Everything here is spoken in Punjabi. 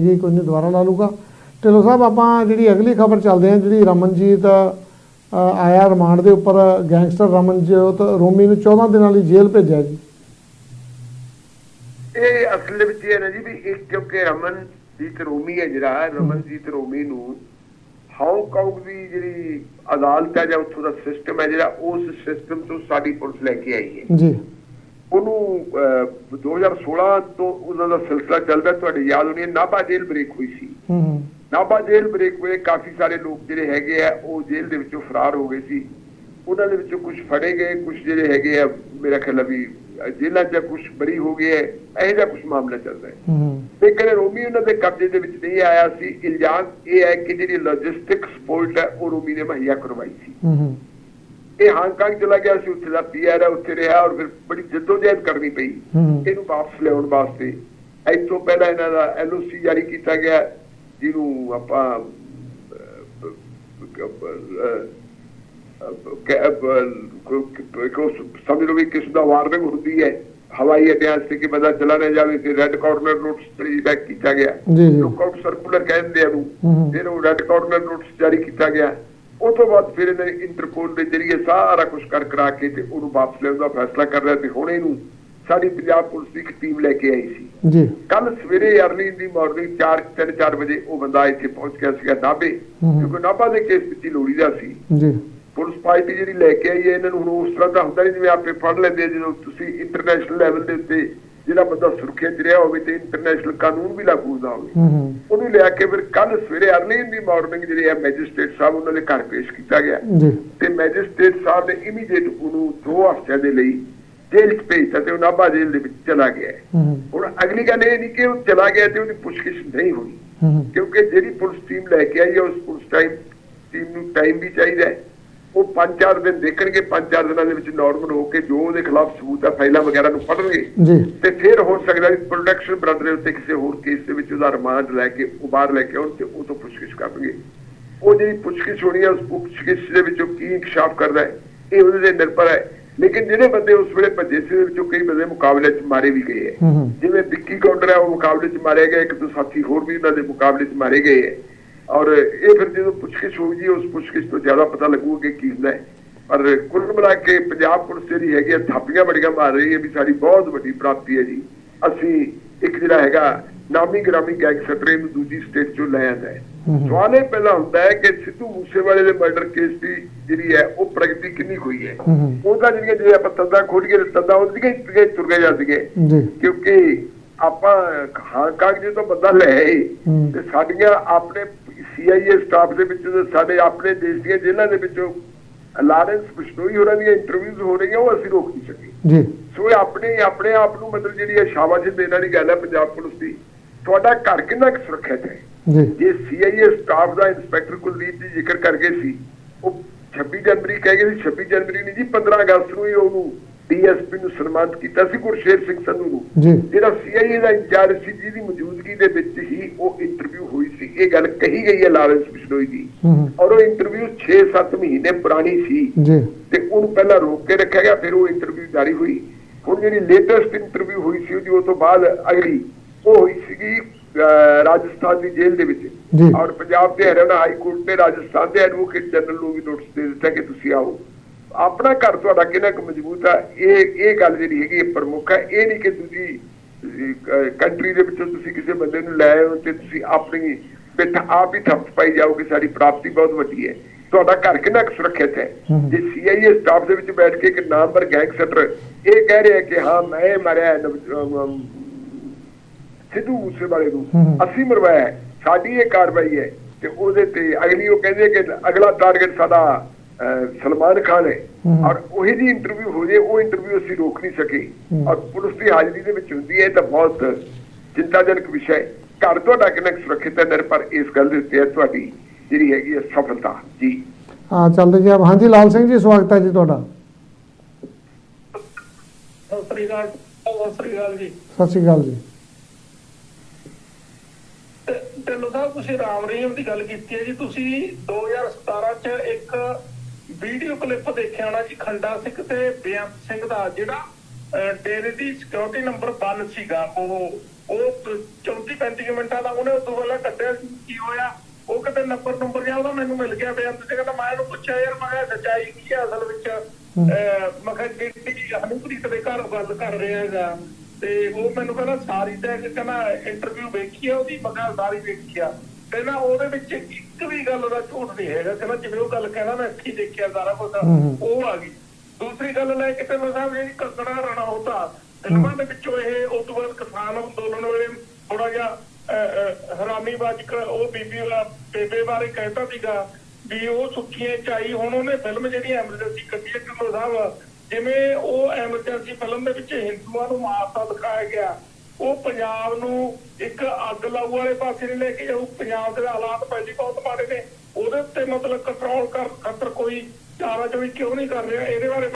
ਜੀ ਕੋਈ ਨਹੀਂ ਦੁਬਾਰਾ ਲਾ ਲੂਗਾ ਢਿੱਲੋਂ ਸਾਹਿਬ ਆਪਾਂ ਜਿਹੜੀ ਅਗਲੀ ਖਬਰ ਚੱਲਦੇ ਹਾਂ ਜਿਹੜੀ ਰਮਨਜੀਤ ਆਇਆ ਰਿਮਾਂਡ ਦੇ ਉੱਪਰ ਗੈਂਗਸਟਰ ਰਮਨਜੀਤ ਰੋਮੀ ਨੂੰ 14 ਦਿਨਾਂ ਲਈ ਜੇਲ੍ਹ ਭੇਜਿਆ ਜੀ। ਇਹ ਅਸਲ ਵਿੱਚ ਇਹ ਨਾ ਜੀ ਵੀ ਇੱਕ ਕਿਉਂਕਿ ਰਮਨਜੀਤ ਰੋਮੀ ਹੈ ਜਿਹੜਾ ਰਮਨਜੀਤ ਰੋਮੀ ਨੂੰ ਹਾਂਗਕਾਂਗ ਦੀ ਜਿਹੜੀ ਅਦਾਲਤ ਹੈ ਜਾਂ ਉੱਥੋਂ ਦਾ ਸਿਸਟਮ ਹੈ ਜਿਹੜਾ ਉਸ ਸਿਸਟਮ ਤੋਂ ਸਾਡੀ ਪੁਲਿਸ ਲੈ ਕੇ ਆਈ ਹੈ। ਜੀ। ਉਹਨੂੰ ਅਹ, 2016 ਤੋਂ ਉਹਨਾਂ ਦਾ ਸਿਲਸਿਲਾ ਚੱਲਦਾ ਤੁਹਾਡੇ ਯਾਦ ਹੋਣੀ ਹੈ ਨਾਭਾ ਜੇਲ੍ਹ ਬ੍ਰੇਕ ਹੋਈ ਸੀ। ਹੂੰ ਨਾਭਾ ਜੇਲ੍ਹ ਬ੍ਰੇਕ ਹੋਏ ਕਾਫੀ ਸਾਰੇ ਲੋਕ ਜਿਹੜੇ ਹੈਗੇ ਆ ਉਹ ਜੇਲ੍ਹ ਦੇ ਵਿੱਚੋਂ ਫਰਾਰ ਹੋ ਗਏ ਸੀ। ਉਹਨਾਂ ਦੇ ਵਿੱਚੋਂ ਕੁਝ ਫੜੇ ਗਏ ਕੁਝ ਜਿਹੜੇ ਹੈਗੇ ਆ ਮੇਰਾ ਖਿਆਲ ਆ ਵੀ ਜੇਲ੍ਹਾਂ 'ਚ ਕੁਝ ਬਰੀ ਹੋ ਗਏ ਹੈ ਇਹੋ ਜਿਹਾ ਕੁਝ ਮਾਮਲਾ ਚੱਲਦਾ ਹੈ। ਹੂੰ ਹੂੰ। ਲੇਕਿਨ ਰੋਮੀ ਉਹਨਾਂ ਦੇ ਕਬਜ਼ੇ ਦੇ ਵਿੱਚ ਨਹੀਂ ਆਇਆ ਸੀ ਇਲਜ਼ਾਮ ਇਹ ਹੈ ਕਿ ਜਿਹੜੀ ਲੌਜਿਸਟਿਕ ਸਪੋਰਟ ਹੈ ਉਹ ਰੋਮੀ ਨੇ ਮੁਹੱਈਆ ਕਰਵਾਈ ਸੀ। ਹੂੰ ਹੂੰ। ਇਹ ਹਾਂਗਕਾਂਗ ਚਲਾ ਗਿਆ ਸੀ ਉੱਥੇ ਦਾ ਪੀਆਰ ਹੈ ਉੱਥੇ ਰਿਹਾ ਔਰ ਫਿਰ ਬੜੀ ਜਦੋਜਹਿਦ ਕਰਨੀ ਪਈ। ਇਹਨੂੰ ਵਾਪਸ ਲਿਆਉਣ ਵਾਸਤੇ। ਇੱਥੋਂ ਪਹਿਲਾਂ ਇਹਨਾਂ ਦਾ ਐਲਓਸੀ ਜਾਰੀ ਕੀਤਾ ਗਿਆ। ਜਿਹਨੂੰ ਆਪਾਂ ਸਮਝ ਲਓ ਵੀ ਕਿਸ ਦਾ ਵਾਰਨਿੰਗ ਹੁੰਦੀ ਹੈ। ਹਵਾਈ ਅੱਡਿਆਂ ਤੇ ਕਿ ਬੰਦਾ ਚਲਾ ਨਾ ਜਾਵੇ ਤੇ ਰੈੱਡ ਕਾਰਨਰ ਨੋਟਿਸ ਬੈਕ ਕੀਤਾ ਗਿਆ। ਜੀ ਜੀ। ਲੁੱਕ ਆਊਟ ਸਰਕੂਲਰ ਕਹਿੰਦੇ ਆ। ਨੂੰ ਫਿਰ ਉਹ ਰੈੱਡ ਕਾਰਨਰ ਨੋਟਿਸ ਜਾਰੀ ਕੀਤਾ ਗਿਆ। ਉਹ ਤੋਂ ਬਾਅਦ ਫਿਰ ਇਹਨਾਂ ਇੰਟਰਪੋਲ ਦੇ ਜਰੀਏ ਸਾਰਾ ਕੁਝ ਕਰ ਕਰਾ ਕੇ ਤੇ ਉਹਨੂੰ ਵਾਪਸ ਲੈਣ ਦਾ ਫੈਸਲਾ ਕਰ ਲਿਆ ਤੇ ਹੁਣ ਇਹਨੂੰ ਸਾਡੀ ਪੰਜਾਬ ਪੁਲਿਸ ਦੀ ਇੱਕ ਟੀਮ ਲੈ ਕੇ ਆਈ ਸੀ। ਜੀ। ਕੱਲ ਸਵੇਰੇ ਅਰਲੀ ਦੀ ਮਾਰਨਿੰਗ 4 3-4 ਵਜੇ ਉਹ ਬੰਦਾ ਇੱਥੇ ਪਹੁੰਚ ਗਿਆ ਸੀਗਾ ਨਾਭੇ। ਕਿਉਂਕਿ ਨਾਭਾ ਦੇ ਕੇਸ ਵਿੱਚ ਹੀ ਲੋੜੀਦਾ ਸੀ। ਜੀ। ਪੁਲਿਸ ਪਾਰਟੀ ਜਿਹੜੀ ਲੈ ਕੇ ਆਈ ਹੈ ਇਹਨਾਂ ਨੂੰ ਹੁਣ ਉਸ ਤਰ੍ਹਾਂ ਦਾ ਹੁੰਦਾ ਨਹੀਂ ਜਿਵੇਂ ਆਪੇ ਫੜ ਲੈਂਦੇ ਜਦੋਂ ਤੁਸੀਂ ਇੰਟਰਨੈਸ਼ਨਲ ਲੈਵਲ ਦੇ ਉੱਤੇ ਜਿਹੜਾ ਬੰਦਾ ਸੁਰੱਖਿਆ 'ਚ ਰਿਹਾ ਹੋਵੇ ਤੇ ਇੰਟਰਨੈਸ਼ਨਲ ਕਾਨੂੰਨ ਵੀ ਲਾਗੂ ਹੁੰਦਾ ਹੋਵੇ ਉਹਨੂੰ ਲਿਆ ਕੇ ਫਿਰ ਕੱਲ ਸਵੇਰੇ ਅਰਲੀ ਦੀ ਮਾਰਨਿੰਗ ਜਿਹੜੇ ਆ ਮੈਜਿਸਟ੍ਰੇਟ ਸਾਹਿਬ ਉਹਨਾਂ ਦੇ ਘਰ ਪੇਸ਼ ਕੀਤਾ ਗਿਆ। ਤੇ ਮੈਜਿਸਟ੍ਰੇਟ ਸਾਹਿਬ ਨੇ ਇਮੀਡੀਏਟ ਉਹਨੂੰ ਦੋ ਹਫ਼ਤਿਆਂ ਦੇ ਲਈ ਜੇਲ੍ਹ 'ਚ ਭੇਜਤਾ ਤੇ ਉਹ ਨਾਭਾ ਜੇਲ੍ਹ ਦੇ ਵਿੱਚ ਚਲਾ ਗਿਆ। ਹੁਣ ਅਗਲੀ ਗੱਲ ਇਹ ਨਹੀਂ ਕਿ ਉਹ ਚਲਾ ਗਿਆ ਤੇ ਉਹਦੀ ਪੁੱਛਗਿੱਛ ਨਹੀਂ ਹੋਈ ਕਿਉਂਕਿ ਜਿਹੜੀ ਪੁਲਿਸ ਟੀਮ ਲੈ ਕੇ ਆਈ ਹੈ ਉਸ ਪੁਲਿਸ ਟਾਈਮ ਟੀਮ ਨੂੰ ਟਾਈਮ ਵੀ ਚਾਹੀਦਾ ਹੈ। ਉਹ 5-4 ਦਿਨ ਦੇਖਣਗੇ 5-4 ਦਿਨਾਂ ਦੇ ਵਿੱਚ ਨਾਰਮਲ ਹੋ ਕੇ ਜੋ ਉਹਦੇ ਖਿਲਾਫ ਸਬੂਤ ਹੈ ਫਾਈਲਾਂ ਵਗੈਰਾ ਨੂੰ ਪੜ੍ਹਨਗੇ। ਜੀ। ਤੇ ਫਿਰ ਹੋ ਸਕਦਾ ਵੀ ਪ੍ਰੋਟੈਕਸ਼ਨ ਬ੍ਰਦਰ ਦੇ ਉੱਤੇ ਕਿਸੇ ਹੋਰ ਕੇਸ ਦੇ ਵਿੱਚ ਉਹਦਾ ਰਿਮਾਂਡ ਲੈ ਕੇ ਉਹ ਬਾਹਰ ਲੈ ਕੇ ਆਉਣ ਤੇ ਉਹ ਤੋਂ ਪੁੱਛਗਿੱਛ ਕਰਨਗੇ। ਉਹ ਜਿਹੜੀ ਪੁੱਛਗਿੱਛ ਹੋਣੀ ਹੈ ਉਸ ਪੁੱਛਗਿੱਛ ਦੇ ਵਿੱਚੋਂ ਕੀ ਇਨਕਸ਼ਾਫ ਕਰਦਾ ਹੈ ਇਹ ਉਹਦੇ ਤੇ ਨਿਰਭਰ ਹੈ। ਲੇਕਿਨ ਜਿਹੜੇ ਬੰਦੇ ਉਸ ਵੇਲੇ ਭੱਜੇ ਸੀ ਉਹਦੇ ਵਿੱਚੋਂ ਕਈ ਬੰਦੇ ਮੁਕਾਬਲੇ 'ਚ ਮਾਰੇ ਵੀ ਗਏ ਹੈ। ਜਿਵੇਂ ਵਿੱਕੀ ਕਾਊਂਟਰ ਹੈ ਉਹ ਮੁਕਾਬਲੇ 'ਚ ਮਾਰੇ ਗਏ ਇੱਕ ਦੋ ਸਾਥੀ ਹੋਰ ਵੀ ਉਹਨਾਂ ਦੇ ਮੁਕਾਬਲੇ 'ਚ ਮਾਰੇ ਗਏ ਹੈ। ਔਰ ਇਹ ਫਿਰ ਜਦੋਂ ਪੁੱਛਗਿੱਛ ਹੋਊਗੀ ਉਸ ਪੁੱਛਗਿੱਛ ਤੋਂ ਜ਼ਿਆਦਾ ਪਤਾ ਲੱਗੂਗਾ ਕਿ ਕੀ ਹੁੰਦਾ ਹੈ। ਪਰ ਕੁੱਲ ਮਿਲਾ ਕੇ ਪੰਜਾਬ ਪੁਲਿਸ ਜਿਹੜੀ ਹੈਗੀ ਹੈ ਥਾਪੀਆਂ ਬੜੀਆਂ ਮਾਰ ਰਹੀ ਹੈ ਵੀ ਸਾਡੀ ਬਹੁਤ ਵੱਡੀ ਪ੍ਰਾਪਤੀ ਹੈ ਜੀ। ਅਸੀਂ ਇੱਕ ਜਿਹੜਾ ਹੈਗਾ ਨਾਮੀ ਗ੍ਰਾਮੀ ਗੈਂਗਸਟਰ ਨੂੰ ਦੂਜੀ ਸਟੇਟ ਚੋਂ ਲੈ ਆਂਦਾ ਹੈ। ਸਵਾਲ ਇਹ ਪਹਿਲਾਂ ਹੁੰਦਾ ਹੈ ਕਿ ਸਿੱਧੂ ਮੂਸੇਵਾਲੇ ਦੇ ਮਰਡਰ ਕੇਸ ਦੀ ਜਿਹੜੀ ਹੈ ਉਹ ਪ੍ਰਗਤੀ ਕਿੰਨੀ ਹੋਈ ਹੈ। ਉਹਦਾ ਜਿਹੜੀਆਂ ਜੇ ਆਪਾਂ ਤੰਦਾ ਖੋਲੀਏ ਤੰਦਾ ਉਹਦੀਆਂ ਹੀ ਤੁਰੇ ਤੁਰ ਗਏ ਜਾਂਦੀਆਂ ਜੀ। ਕਿਉਂਕਿ ਆਪਾਂ ਹਾਂ ਕਾਗਜ਼ ਤੋਂ ਬੰਦਾ ਲੈ। ਤੇ ਸਾਡੀਆਂ ਆਪਣੇ ਸੀਆਈਏ ਸਟਾਫ ਦੇ ਵਿੱਚੋਂ ਸਾਡੇ ਆਪਣੇ ਦੇਸ਼ ਦੀਆਂ ਜੇਲ੍ਹਾਂ ਦੇ ਵਿੱਚੋਂ ਲਾਰੈਂਸ ਬਿਸ਼ਨੋਈ ਹੋਰਾਂ ਦੀਆਂ ਇੰਟਰਵਿਊਜ਼ ਹੋ ਰਹੀਆਂ ਉਹ ਅਸੀਂ ਰੋਕ ਨਹੀਂ ਸਕੇ। ਜੀ। ਸੋ ਇਹ ਆਪਣੇ ਆਪਣੇ ਆਪ ਨੂੰ ਮਤਲਬ ਜਿਹੜੀ ਹੈ ਸ਼ਾਬਾਸ਼ ਦੇਣ ਵਾਲੀ ਗੱਲ ਹੈ ਪੰਜਾਬ ਪੁਲਿਸ ਦੀ ਤੁਹਾਡਾ ਘਰ ਕਿੰਨਾ ਕੁ ਸੁਰੱਖਿਅਤ ਹੈ? ਜੀ। ਜੇ ਸੀਆਈਏ ਸਟਾਫ ਦਾ ਇੰਸਪੈਕਟਰ ਕੁਲਦੀਪ ਜੀ ਜ਼ਿਕਰ ਕਰ ਗਏ ਸੀ ਉਹ 26 ਜਨਵਰੀ ਕਹਿ ਗਏ ਸੀ 26 ਜਨਵਰੀ ਨਹੀਂ ਜੀ 15 ਅਗਸਤ ਨੂੰ ਹੀ ਉਹਨੂੰ ਡੀਐਸਪੀ ਨੂੰ ਸਨਮਾਨਿਤ ਕੀਤਾ ਸੀ ਗੁਰਸ਼ੇਰ ਸਿੰਘ ਸੰਧੂ ਨੂੰ। ਜਿਹੜਾ ਸੀਆਈਏ ਦਾ ਇੰਚਾਰਜ ਸੀ ਜਿਹਦੀ ਮੌਜੂਦਗੀ ਦੇ ਵਿੱਚ ਹੀ ਉਹ ਇੰਟਰਵਿਊ ਹੋਈ ਸੀ। ਇਹ ਗੱਲ ਕਹੀ ਗਈ ਹੈ ਲਾਰੈਂਸ ਬਿਸ਼ਨੋਈ ਦੀ ਔਰ ਉਹ ਇੰਟਰਵਿਊ 6-7 ਮਹੀਨੇ ਪੁਰਾਣੀ ਸੀ। ਜੀ। ਤੇ ਉਹਨੂੰ ਪਹਿਲਾਂ ਰੋਕ ਕੇ ਰੱਖਿਆ ਗਿਆ ਫਿਰ ਉਹ ਇੰਟਰਵਿਊ ਜਾਰੀ ਹੋਈ। ਹੁਣ ਜਿਹੜੀ ਲੇਟੈਸਟ ਇੰਟਰਵਿਊ ਹੋਈ ਸੀ ਉਹਦੀ ਉਹ ਤੋਂ ਬਾਅਦ ਅਗਲੀ ਉਹ ਹੋਈ ਸੀਗੀ ਰਾਜਸਥਾਨ ਦੀ ਜੇਲ੍ਹ ਦੇ ਵਿੱਚ। ਔਰ ਪੰਜਾਬ ਦੇ ਹਰਿਆਣਾ ਹਾਈ ਕੋਰਟ ਨੇ ਰਾਜਸਥਾਨ ਦੇ ਐਡਵੋਕੇਟ ਜਨਰਲ ਨੂੰ ਵੀ ਨੋਟਿਸ ਦੇ ਦਿੱਤਾ ਕਿ ਤੁਸੀਂ ਆਓ। ਆਪਣਾ ਘਰ ਤੁਹਾਡਾ ਕਿੰਨਾ ਕੁ ਮਜ਼ਬੂਤ ਆ? ਇਹ ਇਹ ਗੱਲ ਜਿਹੜੀ ਹੈਗੀ ਇਹ ਪ੍ਰਮੁੱਖ ਹੈ ਇਹ ਨਹੀਂ ਕਿ ਤੁਸੀਂ ਕੰਟਰੀ ਦੇ ਵਿੱਚੋਂ ਤੁਸੀਂ ਕਿਸੇ ਬੰਦੇ ਨੂੰ ਲੈ ਹੋ ਤੇ ਤੁਸੀਂ ਆਪਣੀ ਪਿੱਠ ਆਪ ਹੀ ਥੱਪ ਪਾਈ ਜਾਓਗੇ। ਸਾਡੀ ਪ੍ਰਾਪਤੀ ਬਹੁਤ ਵੱਡੀ ਹੈ। ਤੁਹਾਡਾ ਘਰ ਕਿੰਨਾ ਕੁ ਸੁਰੱਖਿਅਤ ਹੈ। ਜੇ ਸੀਆਈਏ ਸਟਾਫ ਦੇ ਵਿੱਚ ਬੈਠ ਕੇ ਇੱਕ ਨਾਮਵਰ ਗੈਂਗਸਟਰ ਇਹ ਕਹਿ ਰਿਹਾ ਕਿ ਹਾਂ ਮੈਂ ਮਾਰਿਆ ਸਿੱਧੂ ਮੂਸੇਵਾਲੇ ਨੂੰ ਹਮ। ਅਸੀਂ ਮਰਵਾਇਆ। ਸਾਡੀ ਇਹ ਕਾਰਵਾਈ ਹੈ ਤੇ ਉਹਦੇ ਤੇ ਅਗਲੀ ਉਹ ਕਹਿੰਦੇ ਕਿ ਅਗਲਾ ਟਾਰਗੇਟ ਸਾਡਾ ਸਲਮਾਨ ਖਾਨ ਹੈ। ਔਰ ਉਹੀ ਦੀ ਇੰਟਰਵਿਊ ਹੋ ਜੇ ਉਹ ਇੰਟਰਵਿਊ ਅਸੀਂ ਰੋਕ ਨਹੀਂ ਸਕੇ। ਔਰ ਪੁਲਿਸ ਦੀ ਹਾਜ਼ਰੀ ਦੇ ਵਿੱਚ ਹੁੰਦੀ ਹੈ ਇਹ ਤਾਂ ਬਹੁਤ ਚਿੰਤਾਜਨਕ ਵਿਸ਼ਾ ਹੈ। ਘਰ ਤੁਹਾਡਾ ਕਿੰਨਾ ਕੁ ਸੁਰੱਖਿਅਤ ਹੈ ਨਿਰਭਰ ਇਸ ਗੱਲ ਦੇ ਉੱਤੇ ਤੁਹਾਡੀ ਜਿਹੜੀ ਹੈਗੀ ਹੈ ਸਫਲਤਾ। ਜੀ। ਹਾਂ ਚੱਲਦੇ ਜੀ ਆਪ ਹਾਂਜੀ ਲਾਲ ਸਿੰਘ ਜੀ ਸਵਾਗਤ ਹੈ ਜੀ ਤੁਹਾਡਾ। ਸਤਿ ਸ੍ਰੀ ਅਕਾਲ ਸਤਿ ਸ੍ਰੀ ਅਕਾਲ ਜੀ। ਸਤਿ ਸ਼੍ਰੀ ਅਕਾਲ ਜੀ। ਤੇ- ਢਿੱਲੋਂ ਸਾਹਿਬ ਤੁਸੀਂ ਰਾਮ ਰਹੀਮ ਦੀ ਗੱਲ ਕੀਤੀ ਹੈ ਜੀ। ਤੁਸੀਂ 2017 ਚ ਇੱਕ ਵੀਡੀਓ ਕਲਿੱਪ ਦੇਖਿਆ ਹੋਣਾ ਜੀ ਖੰਡਾ ਸਿੰਘ ਤੇ ਬੇਅੰਤ ਸਿੰਘ ਦਾ ਜਿਹੜਾ ਡੇਰੇ ਦੀ ਸਿਕਿਉਰਿਟੀ ਨੰਬਰ 1 ਸੀਗਾ ਉਹ। ਉਹ 34 35 ਮਿੰਟਾਂ ਦਾ ਉਹਨੇ ਉਦੋਂ ਪਹਿਲਾਂ ਕੱਢਿਆ ਸੀ ਕੀ ਹੋਇਆ? ਉਹ ਕਿਤੇ ਨੰਬਰ ਨੰਬਰ ਗਿਆ ਉਹਦਾ ਮੈਨੂੰ ਮਿਲ ਗਿਆ ਬਿਆਨ ਤੇ ਕਹਿੰਦਾ ਮੈਂ ਇਹਨੂੰ ਪੁੱਛਿਆ ਯਾਰ ਮੈਂ ਸੱਚਾਈ ਕੀ ਹੈ ਅਸਲ ਵਿੱਚ? ਮੈਂ ਕਿਹਾ ਜਿਹੜੀ ਹਨੂਪ੍ਰੀਤ ਦੇ ਘਰ ਗੱਲ ਕਰ ਰਿਹਾ ਹੈਗਾ। ਤੇ ਉਹ ਮੈਨੂੰ ਕਹਿੰਦਾ ਸਾਰੀ ਤਾਂ ਕਹਿੰਦਾ ਇੰਟਰਵਿਊ ਵੇਖੀ ਆ ਉਹਦੀ? ਮੈਂ ਸਾਰੀ ਵੇਖੀ ਆ। ਕਹਿੰਦਾ ਉਹਦੇ ਵਿੱਚ ਇੱਕ ਵੀ ਗੱਲ ਦਾ ਝੂਠ ਨਹੀਂ ਹੈਗਾ ਕਹਿੰਦਾ ਜਿਵੇਂ ਉਹ ਗੱਲ ਕਹਿੰਦਾ ਮੈਂ ਅੱਖੀ ਦੇਖਿਆ ਸਾਰਾ ਕੁਝ। ਉਹ ਆ ਗਈ। ਦੂਸਰੀ ਗੱਲ ਲੈ ਕੇ ਤੇ ਸਾਹਿਬ ਜਿਹੜੀ ਕੱਕੜਾ ਰਣਾ ਹੁੰਦਾ। ਫਿਲਮਾਂ ਦੇ ਵਿੱਚੋਂ ਇਹ ਉਸ ਤੋਂ ਬਾਅਦ ਕਿਸਾਨ ਅੰਦੋਲਨ ਵੇਲੇ ਥੋੜਾ ਜਿਹਾ ਹਰਾਮੀ ਬਾਜਕ ਉਹ ਬੀਬੀ ਵਾਲਾ ਬੇਬੇ ਬਾਰੇ ਕਹਿੰਦਾ ਸੀਗਾ ਵੀ ਉਹ ਸੁੱਕੀਆਂ ਚਾਈ ਹੁਣ ਉਹਨੇ ਫਿਲਮ ਜਿਹੜੀ ਐਮਰਜੈਂਸੀ ਕੱਢੀ ਹੈ ਸਾਹਿਬ ਜਿਵੇਂ ਉਹ ਐਮਰਜੈਂਸੀ ਫਿਲਮ ਦੇ ਵਿੱਚ ਹਿੰਦੂਆਂ ਨੂੰ ਮਾਰਤਾ ਦਿਖਾਇਆ ਗਿਆ। ਉਹ ਪੰਜਾਬ ਨੂੰ ਇੱਕ ਅੱਗ ਲਾਉ ਵਾਲੇ ਪਾਸੇ ਨਹੀਂ ਲੈ ਕੇ ਜਾਊ। ਪੰਜਾਬ ਦੇ ਹਾਲਾਤ ਪਹਿਲੀ ਬਹੁਤ ਮਾੜੇ ਨੇ। ਉਹਦੇ ਉੱਤੇ ਮਤਲਬ ਕੰਟਰੋਲ ਕਰ ਖਤਰ ਕੋਈ ਚਾਰਾ ਚੋਈ ਕਿਉਂ ਨਹੀਂ ਕਰ ਰਿਹਾ? ਇਹਦੇ ਬਾਰੇ